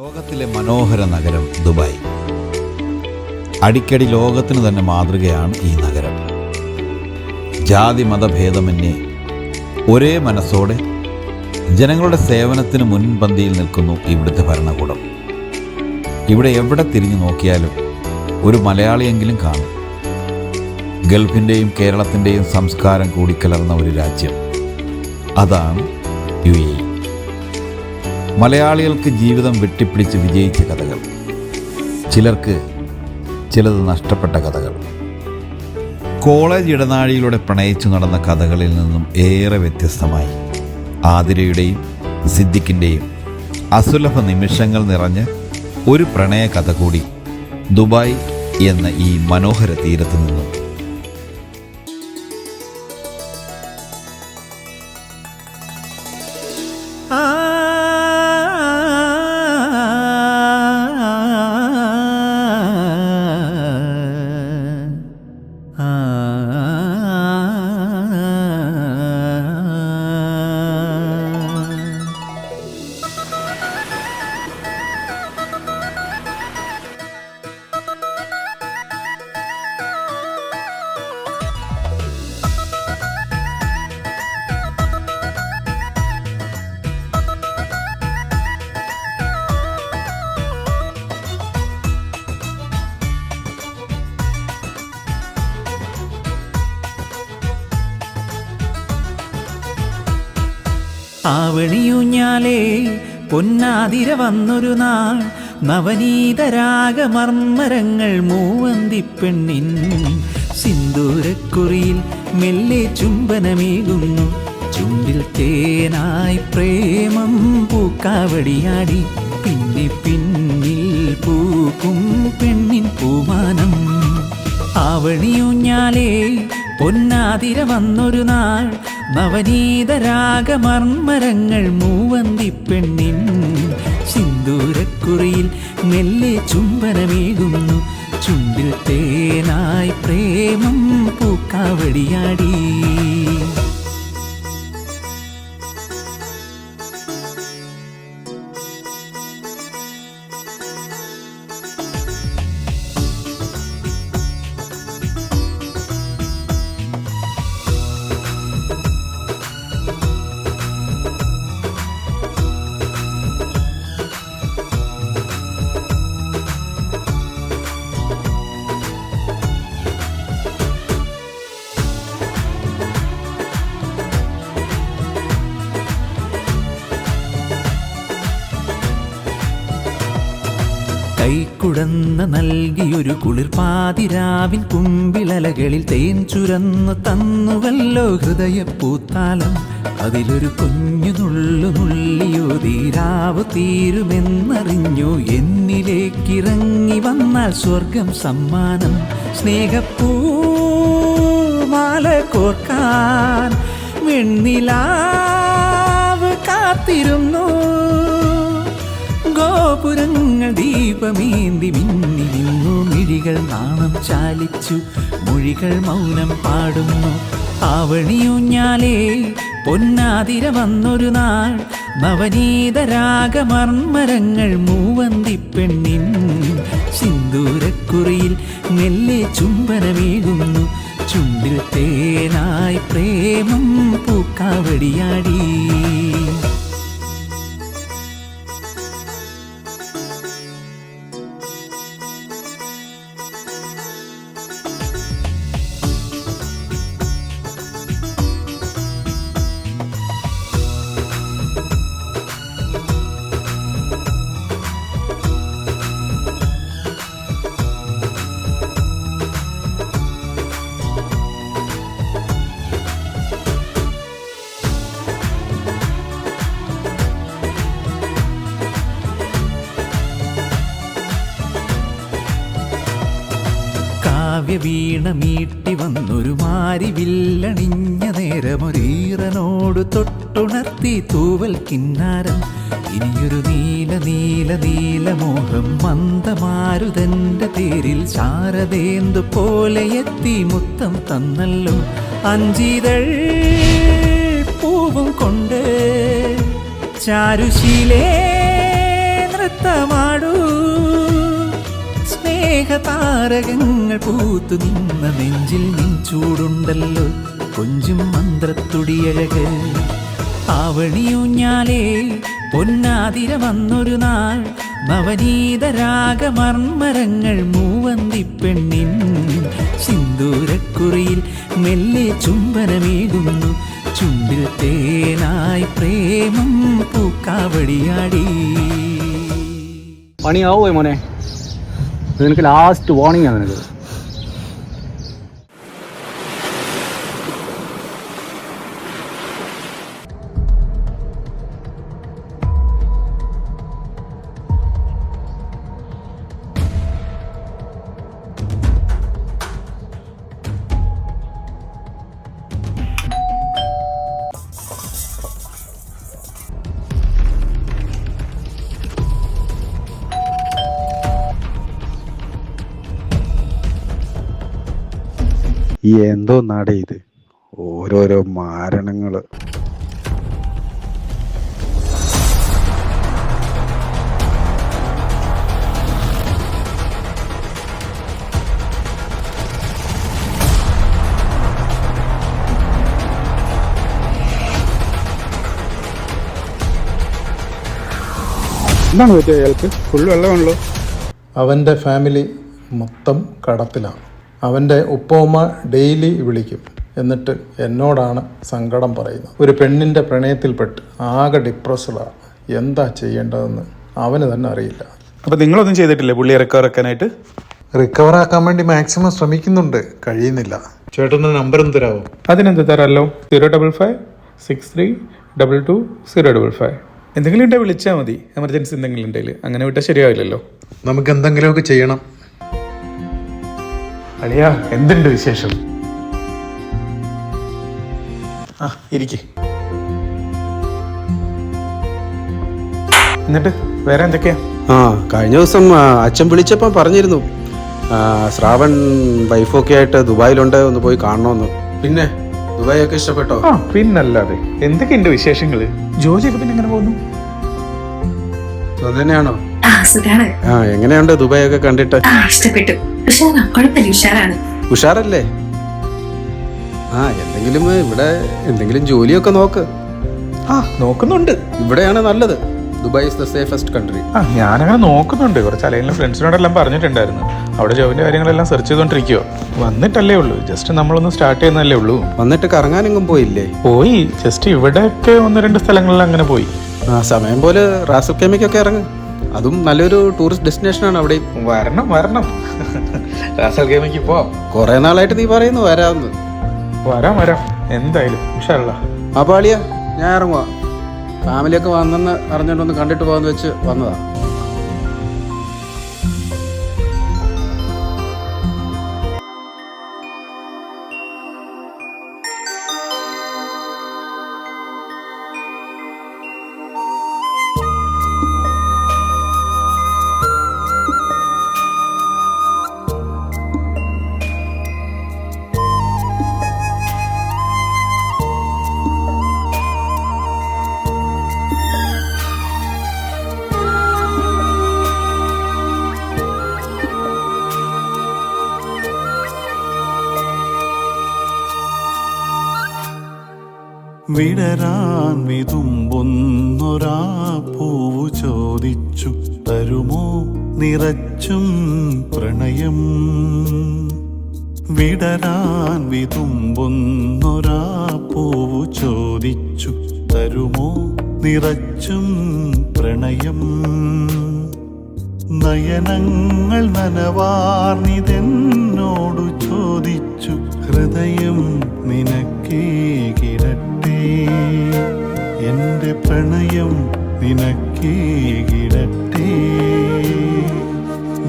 ലോകത്തിലെ മനോഹര നഗരം ദുബായ്. അടിക്കടി ലോകത്തിന് തന്നെ മാതൃകയാണ് ഈ നഗരം. ജാതി മതഭേദമന്യേ ഒരേ മനസ്സോടെ ജനങ്ങളുടെ സേവനത്തിന് മുൻപന്തിയിൽ നിൽക്കുന്നു ഇവിടുത്തെ ഭരണകൂടം. ഇവിടെ എവിടെ തിരിഞ്ഞു നോക്കിയാലും ഒരു മലയാളിയെങ്കിലും കാണും. ഗൾഫിന്റെയും കേരളത്തിന്റെയും സംസ്കാരം കൂടിക്കലർന്ന ഒരു രാജ്യം. അതാണ് യു എ മലയാളികൾക്ക് ജീവിതം വെട്ടിപ്പിടിച്ച് വിജയിച്ച കഥകൾ. ചിലർക്ക് ചിലത് നഷ്ടപ്പെട്ട കഥകൾ. കോളേജ് ഇടനാഴിയിലൂടെ പ്രണയിച്ചു നടന്ന കഥകളിൽ നിന്നും ഏറെ വ്യത്യസ്തമായി. ആതിരയുടെയും സിദ്ദിഖിന്റെയും അസുലഭ നിമിഷങ്ങൾ നിറഞ്ഞ ഒരു പ്രണയ കഥ കൂടി ദുബായ് എന്ന ഈ മനോഹര തീരത്ത് നിന്നും. ആവണിയൂഞ്ഞാലേ പൊന്നാതിര വന്നൊരു നാൾ. നവനീതരാഗമർമ്മരങ്ങൾ മൂവന്തിപ്പെണ്ണിൻ. സിന്ദൂരക്കുറിയിൽ മെല്ലെ ചുംബനമേകുന്നു. ചുണ്ടിൽ തേനായി പ്രേമം പൂക്കാവടിയാടി. പിന്നെ പിന്നിൽ പൂക്കും പെണ്ണിൻ പൂമാനം. ആവണിയൂഞ്ഞാലേ പൊന്നാതിര വന്നൊരു നാൾ. നവനീതരാഗമർമ്മരങ്ങൾ മൂവന്തി പെണ്ണിൻ സിന്ദൂരക്കുറിയിൽ മെല്ലെ ചുംബനമേകുന്നു. ചുണ്ടിൽ തേനായി പ്രേമം പൂക്കാവടിയാടി. കുളിർപാതിരാവിൻ കുമ്പിളലകളിൽ തേൻ ചുരന്നു തന്നുവല്ലോ ഹൃദയപ്പൂത്താലം. അതിലൊരു കുഞ്ഞു നുള്ളു നുള്ളിയോതിരാവ് തീരുമെന്നറിഞ്ഞു എന്നിലേക്കിറങ്ങി വന്നാൽ സ്വർഗം സമ്മാനം. സ്നേഹപ്പൂമാല കോർക്കാൻ വെണ്ണിലാവ് കാത്തിരുന്നു. ഗോപുരങ്ങൾ ദീപമേന്തി മിന്നി നിന്നു മിഴികൾ നാണം ചാലിച്ചു മൊഴികൾ മൗനം പാടുന്നു. ആവണിയൂഞ്ഞാലേ പൊന്നാതിര വന്നൊരു നാൾ. നവനീതരാഗമർമ്മരങ്ങൾ മൂവന്തി പെണ്ണിൻ സിന്ദൂരക്കുറിയിൽ മെല്ലെ ചുംബനമേകുന്നു. ചുണ്ടിൽ തേനായി പ്രേമം പൂക്കാവടിയാടി. കാവ്യവീണ മീട്ടി വന്നൊരു മാരി വില്ലണിഞ്ഞ നേരമൊരീറനോട് തൊട്ടുണർത്തി തൂവൽ കിന്നാരം. ഇനിയൊരു നീല നീല നീല മോഹം മന്ദമാരുതന്റെ തേരിൽ ശാരദേന്തു പോലെ എത്തി മുത്തം തന്നല്ലോ. അഞ്ചിതൾ പൂവും കൊണ്ട് ചാരുശീലേ നൃത്തമാടൂ. സ്നേഹതാരകങ്ങൾ പൂത്തു നിന്ന നെഞ്ചിൽ നിൻ ചൂടുണ്ടല്ലോ കൊഞ്ചും മന്ത്രത്തുടിയഴക്. ആവണിയൂഞ്ഞാലേ പൊന്നാതിര വന്നൊരു നാൾ നവനീത മൂവന്തിപ്പെണ്ണിൻ മൂവന്തി പെണ്ണിൻ സിന്ദൂരക്കുറിയിൽ മെല്ലെ ചുംബനമേകുന്നു. ചുണ്ടിൽ തേനായി പ്രേമം പൂക്കാവടിയാടി. പണിയാവോ മോനെ? നിനക്ക് ലാസ്റ്റ് വാർണിംഗ് ആണ് നിനക്ക്. ഈ എന്തോ നട ഇത്. ഓരോരോ മാരണങ്ങൾ. എന്താണ് പറ്റിയ അയാൾക്ക്? ഫുൾ വെള്ളമാണല്ലോ. അവന്റെ ഫാമിലി മൊത്തം കടത്തിലാണ്. അവന്റെ ഉപ്പുമ്മ ഡെയിലി വിളിക്കും. എന്നിട്ട് എന്നോടാണ് സങ്കടം പറയുന്നത്. ഒരു പെണ്ണിന്റെ പ്രണയത്തിൽപ്പെട്ട് ആകെ ഡിപ്രസ്ഡാണ് എന്താ ചെയ്യേണ്ടതെന്ന് അവന് തന്നെ അറിയില്ല. അപ്പോൾ നിങ്ങളൊന്നും ചെയ്തിട്ടില്ലേ പുള്ളി ഇറക്കാറക്കാനായിട്ട് റിക്കവർ ആക്കാൻ വേണ്ടി മാക്സിമം ശ്രമിക്കുന്നുണ്ട്. കഴിയുന്നില്ല. ചേട്ടന്റെ നമ്പർ ഒന്ന് തരാമോ അതിനെന്ത് തരാമല്ലോ zero double five six three double two zero double five എന്തെങ്കിലും ഉണ്ടെങ്കിൽ വിളിച്ചാൽ മതി. എമർജൻസി എന്തെങ്കിലും ഉണ്ടെങ്കിൽ. അങ്ങനെ വിട്ടാൽ ശരിയാവില്ലല്ലോ. നമുക്ക് എന്തെങ്കിലുമൊക്കെ ചെയ്യണം. അളിയാ എന്തുണ്ട് വിശേഷം? ആ ഇരിക്കെ. എന്നിട്ട് വേറെ എന്തൊക്കെയാ? ആ കഴിഞ്ഞ ദിവസം ആ, അച്ഛൻ വിളിച്ചപ്പോൾ പറഞ്ഞിരുന്നു. ആ, ശ്രാവൺ വൈഫൊക്കെ ആയിട്ട് ദുബായിലുണ്ട് ഒന്ന് പോയി കാണണമെന്ന് പിന്നെ ദുബായ് ഒക്കെ ഇഷ്ടപ്പെട്ടോ? ആ പിന്നല്ലാതെ. എന്തൊക്കെയുണ്ട് വിശേഷങ്ങൾ ജോലിയൊക്കെ പിന്നെ എങ്ങനെ പോകുന്നു? അത് തന്നെയാണോ ആ സുഖാണ്. ആ എങ്ങനെയുണ്ട് ദുബായ് ഒക്കെ കണ്ടിട്ട്? ആ ഇഷ്ടപ്പെട്ടു. ഉഷാറാ കുഴപ്പമില്ല ഉഷാറാണ്. ഉഷാറല്ലേ? ആ എന്തെങ്കിലും ഇവിടെ എന്തെങ്കിലും ജോലിയൊക്കെ നോക്ക്. ആ നോക്കുന്നുണ്ട്. ഇവിടെയാണ് നല്ലത്. Dubai is the safest country ആ ഞാനങ്ങനെ നോക്കുന്നുണ്ട്. കുറച്ച് അല്ലെങ്കിൽ ഫ്രണ്ട്സിനോടെല്ലാം പറഞ്ഞിട്ടുണ്ടായിരുന്നു. അവിടെ ജോബിന്റെ കാര്യങ്ങളെല്ലാം സെർച്ച് ചെയ്തോണ്ടിരിക്കുവോ. വന്നിട്ടല്ലേ ഉള്ളൂ. ജസ്റ്റ് നമ്മളൊന്ന് സ്റ്റാർട്ട് ചെയ്യുന്നല്ലേ ഉള്ളൂ. വന്നിട്ട് കറങ്ങാനെങ്കിലും പോയില്ലേ? പോയി. ജസ്റ്റ് ഇവിടെയൊക്കെ ഒന്ന് രണ്ട് സ്ഥലങ്ങളിൽ അങ്ങനെ പോയി. ആ സമയം പോലെ റാസൽ കെമിക്കൊക്കെ ഇറങ്ങും. അതും നല്ലൊരു ടൂറിസ്റ്റ് ഡെസ്റ്റിനേഷൻ ആണ് അവിടെ വരണം വരണം. റാസൽ ഗെയിമിക്ക് പോ കുറെ നാളായിട്ട് നീ പറയുന്നു വരാമെന്ന്. വരാം വരാം. എന്തായാലും ഇൻഷാല്ലാ അപ്പോൾ അളിയ ഞാൻ ഇറങ്ങുക ഫാമിലിയൊക്കെ വന്നെന്ന് അറിഞ്ഞിട്ടൊന്ന് കണ്ടിട്ട് പോകാന്ന് വെച്ച് വന്നതാ. വിടരാൻ വിതുമ്പൊന്നൊരാ പൂവു ചോദിച്ചു തരുമോ? നിറച്ചും പ്രണയം. വിടരാൻ വിതുമ്പൊന്നൊരാ പൂവു ചോദിച്ചു തരുമോ? നിറച്ചും പ്രണയം. നയനങ്ങൾ നനവാർന്നിതെന്നോടു ചോദിച്ചു ഹൃദയം നിനക്കേ കിടട്ടെ എന്റെ പ്രണയം നിനക്കേ കിടട്ടെ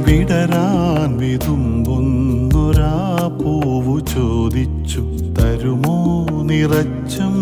വിടരാൻ വിതുമ്പൊന്നൊരാ പൂവു ചോദിച്ചു തരുമോ നിറച്ചും?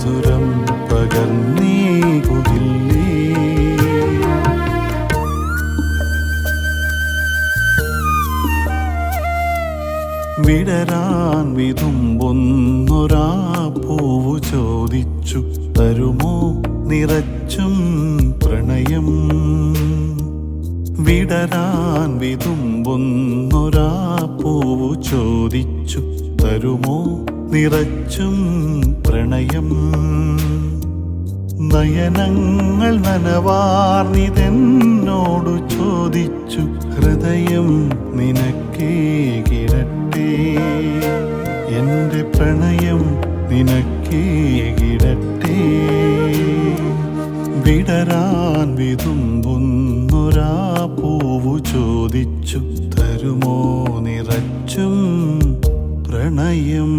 മധുരം പകർന്നേകുകില്ലേ? വിടരാൻ വിതുമ്പൊന്നൊരാ പൂവു ചോദിച്ചു തരുമോ നിറച്ചും പ്രണയം? വിടരാൻ വിതുമ്പൊന്നൊരാ പൂവു ചോദിച്ചു തരുമോ നിറച്ചും പ്രണയം. നയനങ്ങൾ നനവാർന്നിതെന്നോടു ചോദിച്ചു. ഹൃദയം നിനക്കേ കിടട്ടെ. എന്റെ പ്രണയം നിനക്കേ കിടട്ടെ. വിടരാൻ വിതുമ്പുന്നൊരാ പൂവു ചോദിച്ചു. തരുമോ നിറച്ചും പ്രണയം.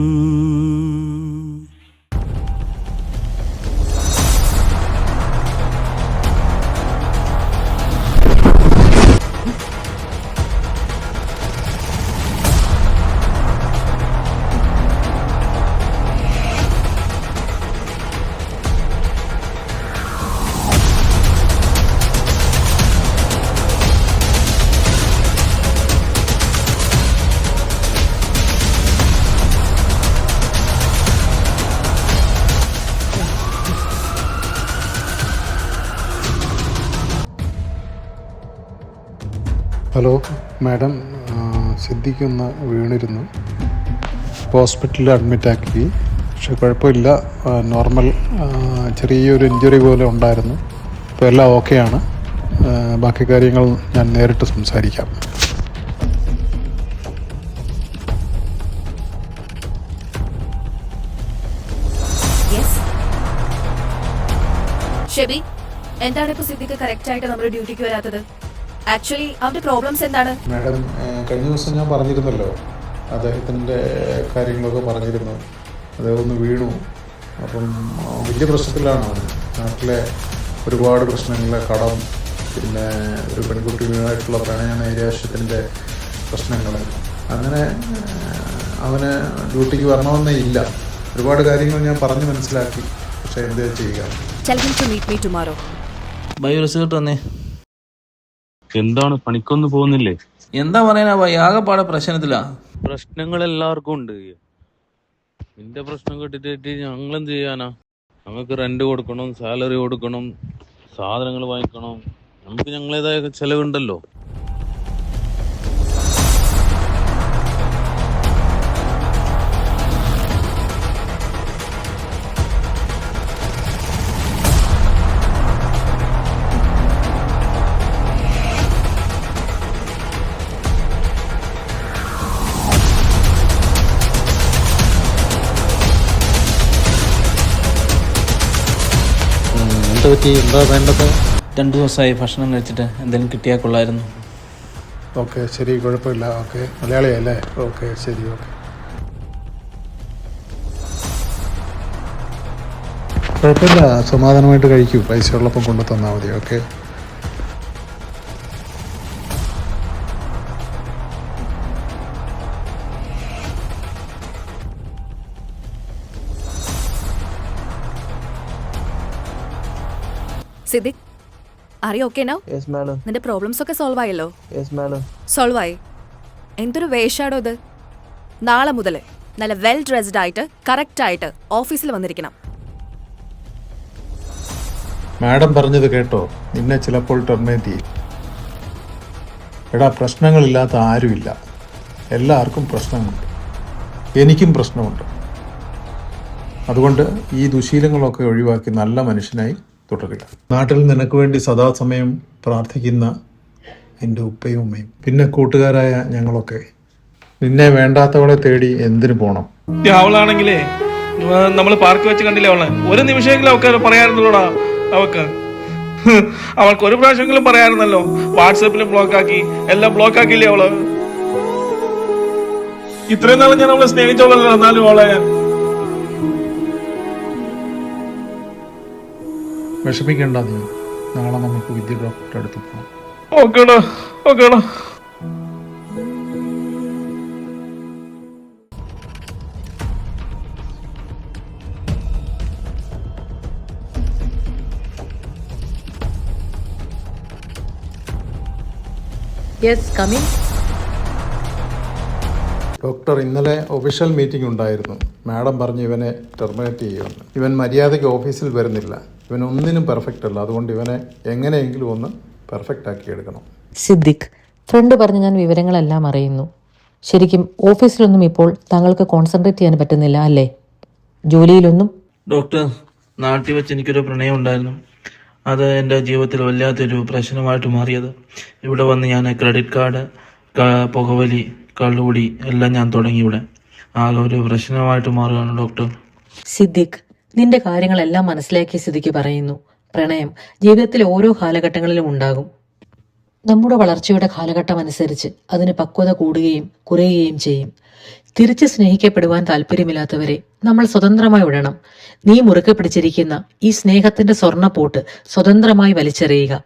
ഹലോ മാഡം സിദ്ധിക്കൊന്ന് വീണിരുന്നു. ഹോസ്പിറ്റലിൽ അഡ്മിറ്റാക്കി പക്ഷെ കുഴപ്പമില്ല. നോർമൽ ചെറിയൊരു ഇഞ്ചുറി പോലെ ഉണ്ടായിരുന്നു. ഇപ്പോൾ എല്ലാം ഓക്കെയാണ് ബാക്കി കാര്യങ്ങൾ ഞാൻ നേരിട്ട് സംസാരിക്കാം. ഷെബി എന്താണ് ഇപ്പൊ സിദ്ധിക്ക് കറക്റ്റ് ആയിട്ട് നമ്മുടെ ഡ്യൂട്ടിക്ക് വരാത്തത്? ആക്ച്വലി അവന്റെ പ്രോബ്ലംസ് എന്താണ്? മാഡം കഴിഞ്ഞ ദിവസം ഞാൻ പറഞ്ഞിരുന്നല്ലോ. അദ്ദേഹത്തിന്റെ കാര്യങ്ങളൊക്കെ പറഞ്ഞിരുന്നു. അദ്ദേഹം ഒന്ന് വീണു. അപ്പം വലിയ പ്രശ്നത്തിലാണ്. നാട്ടിലെ ഒരുപാട് പ്രശ്നങ്ങൾ കടം പിന്നെ ഒരു പെൺകുട്ടി പെൺകുട്ടിയുമായിട്ടുള്ള പ്രണയ നൈരാശ്യത്തിന്റെ പ്രശ്നങ്ങൾ അങ്ങനെ അവന് ഡ്യൂട്ടിക്ക് വരണമെന്നേ ഇല്ല. ഒരുപാട് കാര്യങ്ങൾ ഞാൻ പറഞ്ഞു മനസ്സിലാക്കി. പക്ഷേ എന്ത് ചെയ്യുക ടെൽ ഹിം എന്താണ് പണിക്കൊന്നു പോകുന്നില്ലേ? എന്താ പറയാനാ ബൈ ആകെപ്പാടെ പ്രശ്നത്തിലാ. പ്രശ്നങ്ങൾ എല്ലാവർക്കും ഉണ്ട്. നിന്റെ പ്രശ്നം കേട്ടിട്ട് ഞങ്ങൾ എന്ത് ചെയ്യാനാ? നമുക്ക് റെന്റ് കൊടുക്കണം സാലറി കൊടുക്കണം സാധനങ്ങൾ വാങ്ങിക്കണം. നമുക്ക് ഞങ്ങളേതായ ചെലവുണ്ടല്ലോ. പറ്റി എന്താ വേണ്ടത് രണ്ടു ദിവസമായി ഭക്ഷണം കഴിച്ചിട്ട് എന്തെങ്കിലും കിട്ടിയാൽ കൊള്ളായിരുന്നു. ഓക്കെ ശരി കുഴപ്പമില്ല. ഓക്കെ മലയാളിയല്ലേ? ഓക്കെ ശരി ഓക്കെ. കുഴപ്പമില്ല സമാധാനമായിട്ട് കഴിക്കൂ. പൈസ ഉള്ളപ്പം കൊണ്ടു തന്നാൽ മതി ഓക്കെ? സിദ്ദിഖ് അറിയോ ഓക്കെ നൗ യെസ് മാഡം നിന്റെ പ്രോബ്ലംസ് ഒക്കെ സോൾവ് ആയല്ലോ. യെസ് മാഡം സോൾവ് ആയി. എന്തൊരു വേഷാടോ ഇത്? നാളെ മുതൽ നല്ല വെൽ ഡ്രസ്ഡ് ആയിട്ട് കറക്റ്റ് ആയിട്ട് ഓഫീസിൽ വന്നിരിക്കണം. മാഡം പറഞ്ഞത് കേട്ടോ. നിന്നെ ചിലപ്പോൾ ടെർമിനേറ്റ് ചെയ്യും. എടാ പ്രശ്നങ്ങളില്ലാത്ത ആരുമില്ല. എല്ലാവർക്കും പ്രശ്നമുണ്ട്. എനിക്കും പ്രശ്നമുണ്ട്. അതുകൊണ്ട് ഈ ദുശീലങ്ങളൊക്കെ ഒഴിവാക്കി നല്ല മനുഷ്യനായി തുടരുക നാട്ടിൽ നിനക്ക് വേണ്ടി സദാസമയം പ്രാർത്ഥിക്കുന്ന എന്റെ ഉപ്പയും ഉമ്മയും പിന്നെ കൂട്ടുകാരായ ഞങ്ങളൊക്കെ. നിന്നെ വേണ്ടാത്തവളെ തേടി എന്തിനു പോണം? അവളാണെങ്കിലേ നമ്മൾ പാർക്ക് വെച്ച് കണ്ടില്ലേ അവളെ? ഒരു നിമിഷമെങ്കിലും അവൾക്ക് പറയാറുണ്ടല്ലോടാ അവക്ക് അവൾക്ക് ഒരു പ്രാവശ്യമെങ്കിലും പറയാറുണ്ടല്ലോ. വാട്സാപ്പിൽ ബ്ലോക്ക് ആക്കി എല്ലാം ബ്ലോക്ക് ആക്കിയില്ലേ അവൾ? ഇത്രയും നാളെ ഞാൻ അവളെ സ്നേഹിച്ചോളല്ലോ എന്നാലും അവളെ വിഷമിക്കേണ്ട നീ നാളെ നമുക്ക് വിദ്യ ഡോക്ടറുടെ അടുത്ത് പോകാം. ഓക്കേടാ ഓക്കേടാ. യെസ് കമ്മിങ് ഡോക്ടർ ഇന്നലെ ഒഫീഷ്യൽ മീറ്റിംഗ് ഉണ്ടായിരുന്നു. മാഡം പറഞ്ഞു ഇവനെ ടെർമിനേറ്റ് ചെയ്യുമെന്ന്. ഇവൻ മര്യാദയ്ക്ക് ഓഫീസിൽ വരുന്നില്ല. ഇവൻ ഒന്നിനും പെർഫെക്റ്റ് അല്ല. അതുകൊണ്ട് ഇവനെ എങ്ങനെയെങ്കിലും ഒന്ന് പെർഫെക്റ്റ് ആക്കി എടുക്കണം. സിദ്ദിഖ് ഫ്രണ്ട് പറഞ്ഞ് ഞാൻ വിവരങ്ങളെല്ലാം അറിയുന്നു. ശരിക്കും ഓഫീസിലൊന്നും ഇപ്പോൾ താങ്കൾക്ക് കോൺസെൻട്രേറ്റ് ചെയ്യാൻ പറ്റുന്നില്ല അല്ലേ? ജോലിയിലൊന്നും? ഡോക്ടർ നാട്ടിൽ വെച്ച് എനിക്കൊരു പ്രണയം ഉണ്ടായിരുന്നു. അത് എന്റെ ജീവിതത്തിൽ വല്ലാത്തൊരു പ്രശ്നമായിട്ട് മാറിയത്. ഇവിടെ വന്ന് ഞാൻ ക്രെഡിറ്റ് കാർഡ് പുകവലി കള്ളുകൂടി എല്ലാം ഞാൻ തുടങ്ങി ഇവിടെ. ആകെ ഒരു പ്രശ്നമായിട്ട് മാറുകയാണ് ഡോക്ടർ. സിദ്ദിഖ് നിന്റെ കാര്യങ്ങളെല്ലാം മനസ്സിലാക്കിയ സ്ഥിതിക്ക് പറയുന്നു. പ്രണയം ജീവിതത്തിലെ ഓരോ കാലഘട്ടങ്ങളിലും ഉണ്ടാകും. നമ്മുടെ വളർച്ചയുടെ കാലഘട്ടം അനുസരിച്ച് അതിന് പക്വത കൂടുകയും കുറയുകയും ചെയ്യും. തിരിച്ച് സ്നേഹിക്കപ്പെടുവാൻ താല്പര്യമില്ലാത്തവരെ നമ്മൾ സ്വതന്ത്രമായി വിടണം. നീ മുറുക്കെ പിടിച്ചിരിക്കുന്ന ഈ സ്നേഹത്തിന്റെ സ്വർണപ്പോട്ട് സ്വതന്ത്രമായി വലിച്ചെറിയുക.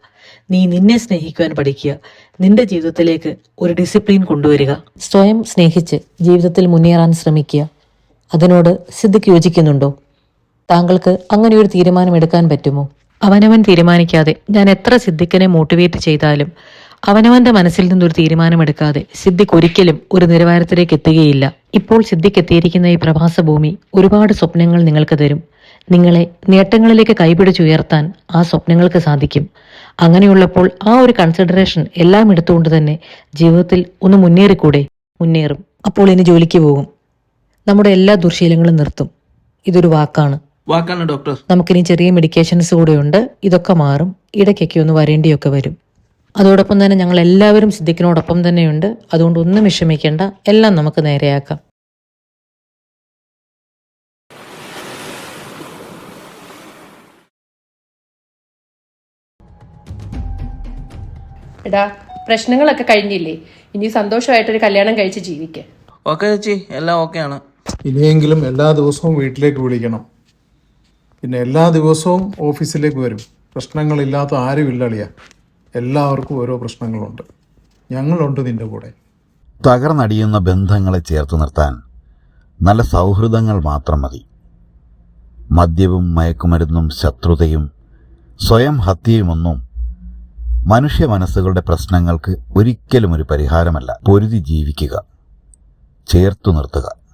നീ നിന്നെ സ്നേഹിക്കുവാൻ പഠിക്കുക. നിന്റെ ജീവിതത്തിലേക്ക് ഒരു ഡിസിപ്ലിൻ കൊണ്ടുവരിക. സ്വയം സ്നേഹിച്ച് ജീവിതത്തിൽ മുന്നേറാൻ ശ്രമിക്കുക. അതിനോട് സിദ്ധിക്ക് യോജിക്കുന്നുണ്ടോ? താങ്കൾക്ക് അങ്ങനെ ഒരു തീരുമാനം എടുക്കാൻ പറ്റുമോ? അവനവൻ തീരുമാനിക്കാതെ ഞാൻ എത്ര സിദ്ദിഖിനെ മോട്ടിവേറ്റ് ചെയ്താലും അവനവന്റെ മനസ്സിൽ നിന്നൊരു തീരുമാനമെടുക്കാതെ സിദ്ദിഖ് ഒരിക്കലും ഒരു നിലവാരത്തിലേക്ക് എത്തുകയില്ല. ഇപ്പോൾ സിദ്ദിഖ് എത്തിയിരിക്കുന്ന ഈ പ്രഭാസ ഭൂമി ഒരുപാട് സ്വപ്നങ്ങൾ നിങ്ങൾക്ക് തരും. നിങ്ങളെ നേട്ടങ്ങളിലേക്ക് കൈപിടിച്ചുയർത്താൻ ആ സ്വപ്നങ്ങൾക്ക് സാധിക്കും. അങ്ങനെയുള്ളപ്പോൾ ആ ഒരു കൺസിഡറേഷൻ എല്ലാം എടുത്തുകൊണ്ട് തന്നെ ജീവിതത്തിൽ ഒന്ന് മുന്നേറിക്കൂടെ? മുന്നേറും. അപ്പോൾ ഇനി ജോലിക്ക് പോകും. നമ്മുടെ എല്ലാ ദുർശീലങ്ങളും നിർത്തും. ഇതൊരു വാക്കാണ്. വാക്കാണ് ഡോക്ടർ. നമുക്കിനി ചെറിയ മെഡിക്കേഷൻസ് കൂടെ ഉണ്ട് ഇതൊക്കെ മാറും. ഇടയ്ക്കൊക്കെ ഒന്ന് വരേണ്ടിയൊക്കെ വരും. അതോടൊപ്പം തന്നെ ഞങ്ങൾ എല്ലാവരും സിദ്ദിഖിനോടൊപ്പം തന്നെയുണ്ട്. അതുകൊണ്ട് ഒന്നും വിഷമിക്കേണ്ട. എല്ലാം നമുക്ക് നേരെയാക്കാം. എടാ പ്രശ്നങ്ങളൊക്കെ കഴിഞ്ഞില്ലേ? ഇനി സന്തോഷമായിട്ടൊരു കല്യാണം കഴിച്ച് ജീവിക്കേ. ഓക്കെ ചേച്ചി എല്ലാം ഓക്കെയാണ്. ഇനിയെങ്കിലും എല്ലാ ദിവസവും വീട്ടിലേക്ക് വിളിക്കണം. പിന്നെ എല്ലാ ദിവസവും ഓഫീസിലേക്ക് വരും. പ്രശ്നങ്ങളില്ലാത്ത ആരും അളിയ എല്ലാവർക്കും ഓരോ പ്രശ്നങ്ങളുണ്ട്. ഞങ്ങളുണ്ട് നിന്റെ കൂടെ. തകർന്നടിയുന്ന ബന്ധങ്ങളെ ചേർത്ത് നിർത്താൻ നല്ല സൗഹൃദങ്ങൾ മാത്രം മതി. മദ്യവും മയക്കുമരുന്നും ശത്രുതയും സ്വയം ഹത്യയുമൊന്നും മനുഷ്യ മനസ്സുകളുടെ പ്രശ്നങ്ങൾക്ക് ഒരിക്കലും ഒരു പരിഹാരമല്ല. പൊരുതി ജീവിക്കുക. ചേർത്തു നിർത്തുക.